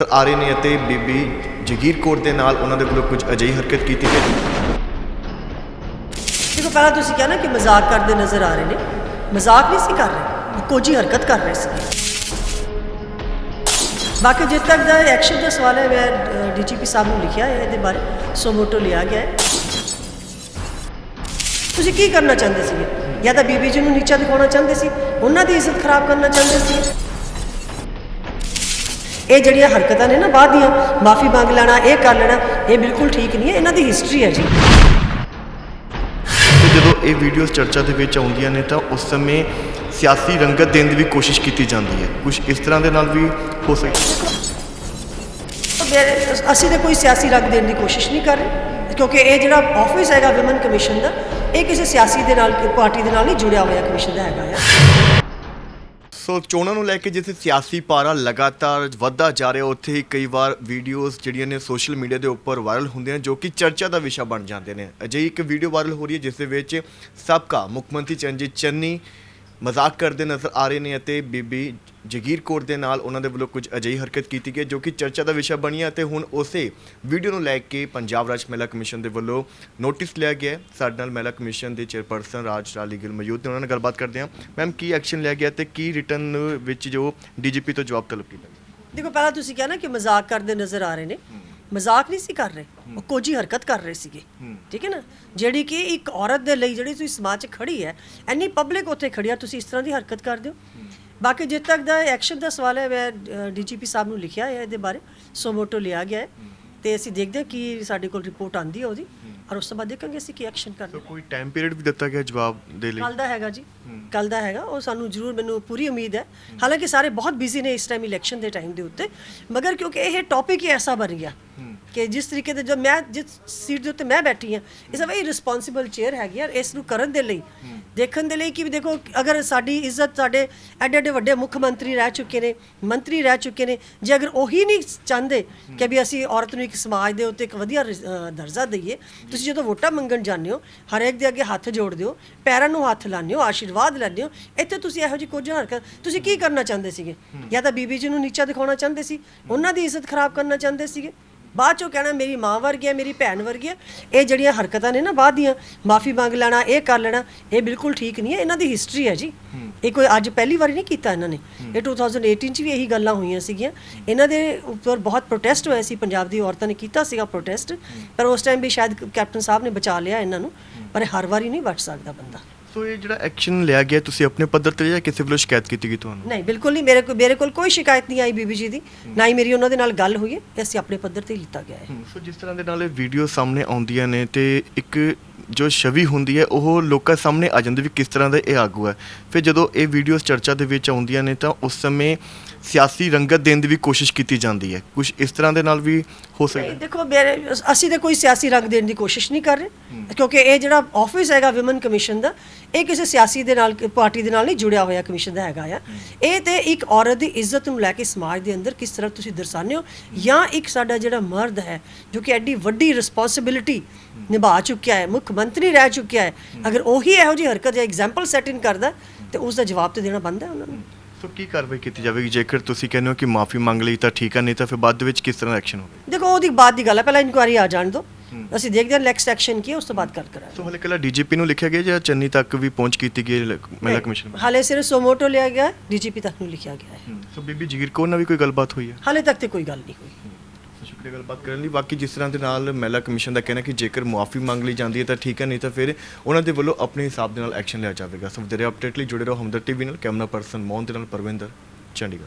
ਆ ਨੇ ਅਤੇ ਬੀਬੀ ਜਗੀਰ ਕੌਰ ਦੇ ਨਾਲ ਉਹਨਾਂ ਦੇ ਵੱਲੋਂ ਕੁਝ ਅਜਿਹੀ ਹਰਕਤ ਕੀਤੀ ਗਈ। ਦੇਖੋ, ਪਹਿਲਾਂ ਤੁਸੀਂ ਕਿਹਾ ਨਾ ਕਿ ਮਜ਼ਾਕ ਕਰਦੇ ਨਜ਼ਰ ਆ ਰਹੇ ਨੇ। ਮਜ਼ਾਕ ਨਹੀਂ ਸੀ ਕਰ ਰਹੇ ਉਹ ਹਰਕਤ ਕਰ ਰਹੇ ਸੀ। ਬਾਕੀ ਜਿੱਥੇ ਤੱਕ ਦਾ ਐਕਸ਼ਨ ਦਾ ਸਵਾਲ ਹੈ, ਮੈਂ ਡੀਜੀਪੀ ਸਾਹਿਬ ਨੂੰ ਲਿਖਿਆ ਹੈ ਇਹਦੇ ਬਾਰੇ, ਸੋ ਮੋਟੋ ਲਿਆ ਗਿਆ ਹੈ। ਤੁਸੀਂ ਕੀ ਕਰਨਾ ਚਾਹੁੰਦੇ ਸੀਗੇ? ਜਾਂ ਤਾਂ ਬੀਬੀ ਜੀ ਨੂੰ ਨੀਚਾ ਦਿਖਾਉਣਾ ਚਾਹੁੰਦੇ ਸੀ? ਉਹਨਾਂ ਦੀ ਇੱਜ਼ਤ ਖਰਾਬ ਕਰਨਾ ਚਾਹੁੰਦੇ ਸੀ? ਇਹ ਜਿਹੜੀਆਂ ਹਰਕਤਾਂ ਨੇ ਨਾ ਬਾਅਦ ਦੀਆਂ ਮਾਫੀ ਮੰਗ ਲੈਣਾ ਇਹ ਕਰ ਲੈਣਾ ਇਹ ਬਿਲਕੁਲ ਠੀਕ ਨਹੀਂ ਹੈ ਇਹਨਾਂ ਦੀ ਹਿਸਟਰੀ ਹੈ ਜੀ। ਤੇ ਜਦੋਂ ਇਹ ਵੀਡੀਓਜ਼ ਚਰਚਾ ਦੇ ਵਿੱਚ ਆਉਂਦੀਆਂ ਨੇ ਤਾਂ ਉਸ ਸਮੇਂ ਸਿਆਸੀ ਰੰਗਤ ਦੇਣ ਦੀ ਵੀ ਕੋਸ਼ਿਸ਼ ਕੀਤੀ ਜਾਂਦੀ ਹੈ। ਕੁਝ ਇਸ ਤਰ੍ਹਾਂ ਦੇ ਨਾਲ ਵੀ ਹੋ ਸਕਦਾ ਅਸੀਂ ਤਾਂ ਕੋਈ ਸਿਆਸੀ ਰੰਗ ਦੇਣ ਦੀ ਕੋਸ਼ਿਸ਼ ਨਹੀਂ ਕਰ ਰਹੇ ਕਿਉਂਕਿ ਇਹ ਜਿਹੜਾ ਆਫਿਸ ਹੈਗਾ ਵਿਮਨ ਕਮਿਸ਼ਨ ਦਾ ਇਹ ਕਿਸੇ ਸਿਆਸੀ ਦੇ ਨਾਲ ਪਾਰਟੀ ਦੇ ਨਾਲ ਨਹੀਂ ਜੁੜਿਆ ਹੋਇਆ ਕਮਿਸ਼ਨ ਦਾ ਹੈਗਾ ਆ। ਸੋ ਚੋਣਾਂ ਨੂੰ ਲੈ ਕੇ ਜਿੱਥੇ ਸਿਆਸੀ ਪਾਰਾ ਲਗਾਤਾਰ ਵੱਧਦਾ ਜਾ ਰਿਹਾ, ਉੱਥੇ ਹੀ ਕਈ ਵਾਰ ਵੀਡੀਓਜ਼ ਜਿਹੜੀਆਂ ਨੇ ਸੋਸ਼ਲ ਮੀਡੀਆ ਦੇ ਉੱਪਰ ਵਾਇਰਲ ਹੁੰਦੀਆਂ ਜੋ ਕਿ ਚਰਚਾ ਦਾ ਵਿਸ਼ਾ ਬਣ ਜਾਂਦੇ ਨੇ। ਅਜਿਹੀ ਇੱਕ ਵੀਡੀਓ ਵਾਇਰਲ ਹੋ ਰਹੀ ਹੈ, ਜਿਸ ਦੇ ਵਿੱਚ ਸਾਬਕਾ ਮੁੱਖ ਮੰਤਰੀ ਚਰਨਜੀਤ ਚੰਨੀ ਮਜ਼ਾਕ ਕਰਦੇ ਨਜ਼ਰ ਆ ਰਹੇ ਨੇ ਅਤੇ ਬੀਬੀ ਜਗੀਰ ਕੌਰ ਦੇ ਨਾਲ ਉਹਨਾਂ ਦੇ ਵੱਲੋਂ ਕੁਝ ਅਜਿਹੀ ਹਰਕਤ ਕੀਤੀ ਗਈ ਜੋ ਕਿ ਚਰਚਾ ਦਾ ਵਿਸ਼ਾ ਬਣੀ ਅਤੇ ਹੁਣ ਉਸੇ ਵੀਡੀਓ ਨੂੰ ਲੈ ਕੇ ਪੰਜਾਬ ਰਾਜ ਮਹਿਲਾ ਕਮਿਸ਼ਨ ਦੇ ਵੱਲੋਂ ਨੋਟਿਸ ਲਿਆ ਗਿਆ ਹੈ। ਸਾਡੇ ਨਾਲ ਮਹਿਲਾ ਕਮਿਸ਼ਨ ਦੇ ਚੇਅਰਪਰਸਨ ਰਾਜ ਰਾਲੀ ਗਿੱਲ ਮੌਜੂਦ ਨੇ, ਉਹਨਾਂ ਨਾਲ ਗੱਲਬਾਤ ਕਰਦੇ ਹਾਂ। ਮੈਮ, ਕੀ ਐਕਸ਼ਨ ਲਿਆ ਗਿਆ ਤੇ ਕੀ ਰਿਟਰਨ ਵਿੱਚ ਜੋ ਡੀਜੀਪੀ ਤੋਂ ਜਵਾਬ ਤਲਬ ਕੀਤਾ ਗਿਆ? ਦੇਖੋ, ਪਹਿਲਾਂ ਤੁਸੀਂ ਕਿਹਾ ਨਾ ਕਿ ਮਜ਼ਾਕ ਕਰਦੇ ਨਜ਼ਰ ਆ ਰਹੇ ਨੇ। ਮਜ਼ਾਕ ਨਹੀਂ ਸੀ ਕਰ ਰਹੇ ਉਹ ਕੋਝੀ ਹਰਕਤ ਕਰ ਰਹੇ ਸੀਗੇ। ਠੀਕ ਹੈ ਨਾ? ਜਿਹੜੀ ਕਿ ਇੱਕ ਔਰਤ ਦੇ ਲਈ ਜਿਹੜੀ ਤੁਸੀਂ ਸਮਾਜ 'ਚ ਖੜੀ ਹੈ ਐਨੀ ਪਬਲਿਕ ਉੱਥੇ ਖੜੀ ਆ ਤੁਸੀਂ ਇਸ ਤਰ੍ਹਾਂ ਦੀ ਹਰਕਤ ਕਰਦੇ ਹੋ? ਬਾਕੀ ਜਿੱਥੇ ਤੱਕ ਦਾ ਐਕਸ਼ਨ ਦਾ ਸਵਾਲ ਹੈ ਮੈਂ ਡੀਜੀਪੀ ਸਾਹਿਬ ਨੂੰ ਲਿਖਿਆ ਹੈ ਇਹਦੇ ਬਾਰੇ ਸੋ ਮੋਟੋ ਲਿਆ ਗਿਆ ਹੈ। ਤੇ ਅਸੀਂ ਦੇਖਦੇ ਹਾਂ ਕਿ ਸਾਡੇ ਕੋਲ ਰਿਪੋਰਟ ਆਂਦੀ ਹੈ ਉਹਦੀ। ਔਰ ਉਸ ਤੋਂ ਬਾਅਦ ਦੇਖਾਂਗੇ ਅਸੀਂ ਕੀ ਐਕਸ਼ਨ ਕਰਨਾ ਸੋ ਕੋਈ ਟਾਈਮ ਪੀਰੀਅਡ ਵੀ ਦਿੱਤਾ ਗਿਆ ਜਵਾਬ ਦੇ ਲਈ? ਕੱਲ ਦਾ ਹੈਗਾ ਜੀ ਕੱਲ ਦਾ ਹੈਗਾ ਉਹ ਸਾਨੂੰ ਜ਼ਰੂਰ ਮੈਨੂੰ ਪੂਰੀ ਉਮੀਦ ਹੈ। ਹਾਲਾਂਕਿ ਸਾਰੇ ਬਹੁਤ ਬਿਜ਼ੀ ਨੇ ਇਸ ਟਾਈਮ ਇਲੈਕਸ਼ਨ ਦੇ ਟਾਈਮ ਦੇ ਉੱਤੇ ਮਗਰ ਕਿਉਂਕਿ ਇਹ ਟੌਪਿਕ ਹੀ ਐਸਾ ਬਣ ਗਿਆ। ਕਿ ਜਿਸ ਤਰੀਕੇ ਦੇ ਜਦ ਮੈਂ ਜਿਸ ਸੀਟ ਦੇ ਉੱਤੇ ਮੈਂ ਬੈਠੀ ਹਾਂ ਇਸ ਵੈਰੀ ਰਿਸਪੌਂਸਿਬਲ ਚੇਅਰ ਹੈਗੀ ਯਾਰ ਇਸ ਨੂੰ ਕਰਨ ਦੇ ਲਈ। ਦੇਖਣ ਦੇ ਲਈ ਕਿ ਵੀ ਦੇਖੋ ਅਗਰ ਸਾਡੀ ਇੱਜ਼ਤ ਸਾਡੇ ਐਡੇ ਐਡੇ ਵੱਡੇ ਮੁੱਖ ਮੰਤਰੀ ਰਹਿ ਚੁੱਕੇ ਨੇ ਮੰਤਰੀ ਰਹਿ ਚੁੱਕੇ ਨੇ ਜੇ ਅਗਰ ਉਹੀ ਨਹੀਂ ਚਾਹੁੰਦੇ ਕਿ ਵੀ ਅਸੀਂ ਔਰਤ ਨੂੰ ਇੱਕ ਸਮਾਜ ਦੇ ਉੱਤੇ ਇੱਕ ਵਧੀਆ ਦਰਜਾ ਦਈਏ ਤੁਸੀਂ ਜਦੋਂ ਵੋਟਾਂ ਮੰਗਣ ਜਾਂਦੇ ਹੋ ਹਰੇਕ ਦੇ ਅੱਗੇ ਹੱਥ ਜੋੜਦੇ ਹੋ ਪੈਰਾਂ ਨੂੰ ਹੱਥ ਲਾਉਂਦੇ ਹੋ ਆਸ਼ੀਰਵਾਦ ਲੈਂਦੇ ਹੋ ਇੱਥੇ ਤੁਸੀਂ ਇਹੋ ਜਿਹੀ ਕੁਝ ਹਰਕਤ ਤੁਸੀਂ ਕੀ ਕਰਨਾ ਚਾਹੁੰਦੇ ਸੀਗੇ? ਜਾਂ ਤਾਂ ਬੀਬੀ ਜੀ ਨੂੰ ਨੀਚਾ ਦਿਖਾਉਣਾ ਚਾਹੁੰਦੇ ਸੀ? ਉਹਨਾਂ ਦੀ ਇੱਜ਼ਤ ਖਰਾਬ ਕਰਨਾ ਚਾਹੁੰਦੇ ਸੀਗੇ? ਬਾਅਦ ਚੋਂ ਕਹਿਣਾ ਮੇਰੀ ਮਾਂ ਵਰਗੀ ਹੈ ਮੇਰੀ ਭੈਣ ਵਰਗੀ ਹੈ ਇਹ ਜਿਹੜੀਆਂ ਹਰਕਤਾਂ ਨੇ ਨਾ ਬਾਅਦ ਦੀਆਂ ਮਾਫੀ ਮੰਗ ਲੈਣਾ ਇਹ ਕਰ ਲੈਣਾ ਇਹ ਬਿਲਕੁਲ ਠੀਕ ਨਹੀਂ ਹੈ ਇਹਨਾਂ ਦੀ ਹਿਸਟਰੀ ਹੈ ਜੀ। ਇਹ ਕੋਈ ਅੱਜ ਪਹਿਲੀ ਵਾਰੀ ਨਹੀਂ ਕੀਤਾ ਇਹਨਾਂ ਨੇ। ਇਹ 2018 ਚ ਵੀ ਇਹੀ ਗੱਲਾਂ ਹੋਈਆਂ ਸੀਗੀਆਂ। ਇਹਨਾਂ ਦੇ ਉੱਪਰ ਬਹੁਤ ਪ੍ਰੋਟੈਸਟ ਹੋਇਆ ਸੀ ਪੰਜਾਬ ਦੀ ਔਰਤਾਂ ਨੇ ਕੀਤਾ ਸੀਗਾ ਪ੍ਰੋਟੈਸਟ ਪਰ ਉਸ ਟਾਈਮ ਵੀ ਸ਼ਾਇਦ ਕੈਪਟਨ ਸਾਹਿਬ ਨੇ ਬਚਾ ਲਿਆ ਇਹਨਾਂ ਨੂੰ ਪਰ ਹਰ ਵਾਰੀ ਨਹੀਂ ਬਚ ਸਕਦਾ ਬੰਦਾ। ਸੋ ਇਹ ਜਿਹੜਾ ਐਕਸ਼ਨ ਲਿਆ ਗਿਆ ਤੁਸੀਂ ਆਪਣੇ ਪੱਧਰ ਤੇ ਜਾਂ ਕਿਸੇ ਵੱਲੋਂ ਸ਼ਿਕਾਇਤ ਕੀਤੀ ਗਈ ਤੁਹਾਨੂੰ? ਨਹੀਂ ਬਿਲਕੁਲ ਨਹੀਂ। ਮੇਰੇ ਕੋਲ ਮੇਰੇ ਕੋਲ ਕੋਈ ਸ਼ਿਕਾਇਤ ਨਹੀਂ ਆਈ ਬੀਬੀ ਜੀ ਦੀ। ਨਾ ਹੀ ਮੇਰੀ ਉਹਨਾਂ ਦੇ ਨਾਲ ਗੱਲ ਹੋਈ ਹੈ ਇਹ ਅਸੀਂ ਆਪਣੇ ਪੱਧਰ ਤੇ ਹੀ ਲਿੱਤਾ ਗਿਆ ਹੈ। ਸੋ ਜਿਸ ਤਰ੍ਹਾਂ ਦੇ ਨਾਲ ਇਹ ਵੀਡੀਓ ਸਾਹਮਣੇ ਆਉਂਦੀਆਂ ਨੇ ਤੇ ਇੱਕ ਜੋ ਛਵੀ ਹੁੰਦੀ ਹੈ ਉਹ ਲੋਕਾਂ ਸਾਹਮਣੇ ਆ ਜਾਂਦੀ ਵੀ ਕਿਸ ਤਰ੍ਹਾਂ ਦਾ ਇਹ ਆਗੂ ਹੈ। ਫਿਰ ਜਦੋਂ ਇਹ ਵੀਡੀਓਜ਼ ਚਰਚਾ ਦੇ ਵਿੱਚ ਆਉਂਦੀਆਂ ਨੇ ਤਾਂ ਉਸ ਸਮੇਂ ਸਿਆਸੀ ਰੰਗਤ ਦੇਣ ਦੀ ਵੀ ਕੋਸ਼ਿਸ਼ ਕੀਤੀ ਜਾਂਦੀ ਹੈ। ਕੁਝ ਇਸ ਤਰ੍ਹਾਂ ਦੇ ਨਾਲ ਵੀ ਹੋ ਸਕਦਾ ਹੈ। ਦੇਖੋ ਮੇਰੇ ਅਸੀਂ ਤਾਂ ਕੋਈ ਸਿਆਸੀ ਰੰਗ ਦੇਣ ਦੀ ਕੋਸ਼ਿਸ਼ ਨਹੀਂ ਕਰ ਰਹੇ। ਕਿਉਂਕਿ ਇਹ ਜਿਹੜਾ ਆਫਿਸ ਹੈਗਾ ਵਿਮਨ ਕਮਿਸ਼ਨ ਦਾ ਇਹ ਕਿਸੇ ਸਿਆਸੀ ਦੇ ਨਾਲ ਪਾਰਟੀ ਦੇ ਨਾਲ ਨਹੀਂ ਜੁੜਿਆ ਹੋਇਆ ਕਮਿਸ਼ਨ ਦਾ ਹੈਗਾ ਆ। ਇਹ ਤੇ ਇੱਕ ਔਰਤ ਦੀ ਇੱਜ਼ਤ ਨੂੰ ਲੈ ਕੇ ਸਮਾਜ ਦੇ ਅੰਦਰ ਕਿਸ ਤਰ੍ਹਾਂ ਤੁਸੀਂ ਦਰਸਾਉਂਦੇ ਹੋ ਜਾਂ ਇੱਕ ਸਾਡਾ ਜਿਹੜਾ ਮਰਦ ਹੈ ਜੋ ਕਿ ਐਡੀ ਵੱਡੀ ਰਿਸਪੌਂਸਿਬਿਲਿਟੀ ਨਿਭਾ ਚੁੱਕਿਆ ਹੈ ਮੁੱਖ ਮੰਤਰੀ ਰਹਿ ਚੁੱਕਿਆ ਹੈ ਅਗਰ ਉਹੀ ਇਹੋ ਜਿਹੀ ਹਰਕਤ ਜਾਂ ਐਗਜ਼ਾਮਪਲ ਸੈਟ ਇਨ ਕਰਦਾ ਤੇ ਉਸ ਦਾ ਜਵਾਬ ਤੇ ਦੇਣਾ ਬਣਦਾ ਹੈ ਉਹਨਾਂ ਨੂੰ। ਸੋ ਕੀ ਕਾਰਵਾਈ ਕੀਤੀ ਜਾਵੇਗੀ? ਜੇਕਰ ਤੁਸੀਂ ਕਹਿੰਦੇ ਹੋ ਕਿ ਮਾਫੀ ਮੰਗ ਲਈ ਤਾਂ ਠੀਕ ਹੈ ਨਹੀਂ ਤਾਂ ਫਿਰ ਬਾਅਦ ਵਿੱਚ ਕਿਸ ਤਰ੍ਹਾਂ ਐਕਸ਼ਨ ਹੋਵੇ ਦੇਖੋ ਉਹਦੀ ਬਾਅਦ ਦੀ ਗੱਲ ਹੈ ਪਹਿਲਾਂ ਇਨਕੁਆਇਰੀ ਆ ਜਾਣ ਦਿਓ। ਅਸੀਂ ਦੇਖਦੇ ਹਾਂ ਨੈਕਸਟ ਐਕਸ਼ਨ ਕੀ ਹੈ ਉਸ ਤੋਂ ਬਾਅਦ ਗੱਲ ਕਰਾਂਗੇ। ਸੋ ਹਲੇ ਕੱਲਾ ਡੀਜੀਪੀ ਨੂੰ ਲਿਖਿਆ ਗਿਆ ਜਾਂ ਚੰਨੀ ਤੱਕ ਵੀ ਪਹੁੰਚ ਕੀਤੀ ਗਈ ਹੈ ਮਹਿਲਾ ਕਮਿਸ਼ਨ? ਹਾਲੇ ਸਿਰਫ ਸੋਮੋਟੋ ਲਿਆ ਗਿਆ ਡੀਜੀਪੀ ਤੱਕ ਨੂੰ ਲਿਖਿਆ ਗਿਆ ਹੈ। ਸੋ ਬੀਬੀ ਜਗੀਰ ਕੌਰ ਨਾਲ ਵੀ ਕੋਈ ਗੱਲਬਾਤ ਹੋਈ ਹੈ? ਹਾਲੇ ਤੱਕ ਤੇ ਕੋਈ ਗੱਲ ਨਹੀਂ ਹੋਈ। ਸ਼ੁਕਰੀਆ ਗੱਲਬਾਤ ਕਰਨ ਲਈ। ਬਾਕੀ ਜਿਸ ਤਰ੍ਹਾਂ ਦੇ ਨਾਲ ਮਹਿਲਾ ਕਮਿਸ਼ਨ ਦਾ ਕਹਿਣਾ ਕਿ ਜੇਕਰ ਮੁਆਫੀ ਮੰਗ ਲਈ ਜਾਂਦੀ ਹੈ ਤਾਂ ਠੀਕ ਹੈ ਨਹੀਂ ਤਾਂ ਫਿਰ ਉਹਨਾਂ ਦੇ ਵੱਲੋਂ ਆਪਣੇ ਹਿਸਾਬ ਦੇ ਨਾਲ ਐਕਸ਼ਨ ਲਿਆ ਜਾਵੇਗਾ। ਸੋ ਵਧੇਰੇ ਅਪਡੇਟ ਲਈ ਜੁੜੇ ਰਹੋ ਹਮਦਰ ਟੀਵੀ ਨਾਲ। ਕੈਮਰਾ ਪਰਸਨ ਮੋਹਨ ਦੇ ਨਾਲ ਪਰਵਿੰਦਰ ਚੰਡੀਗੜ੍ਹ।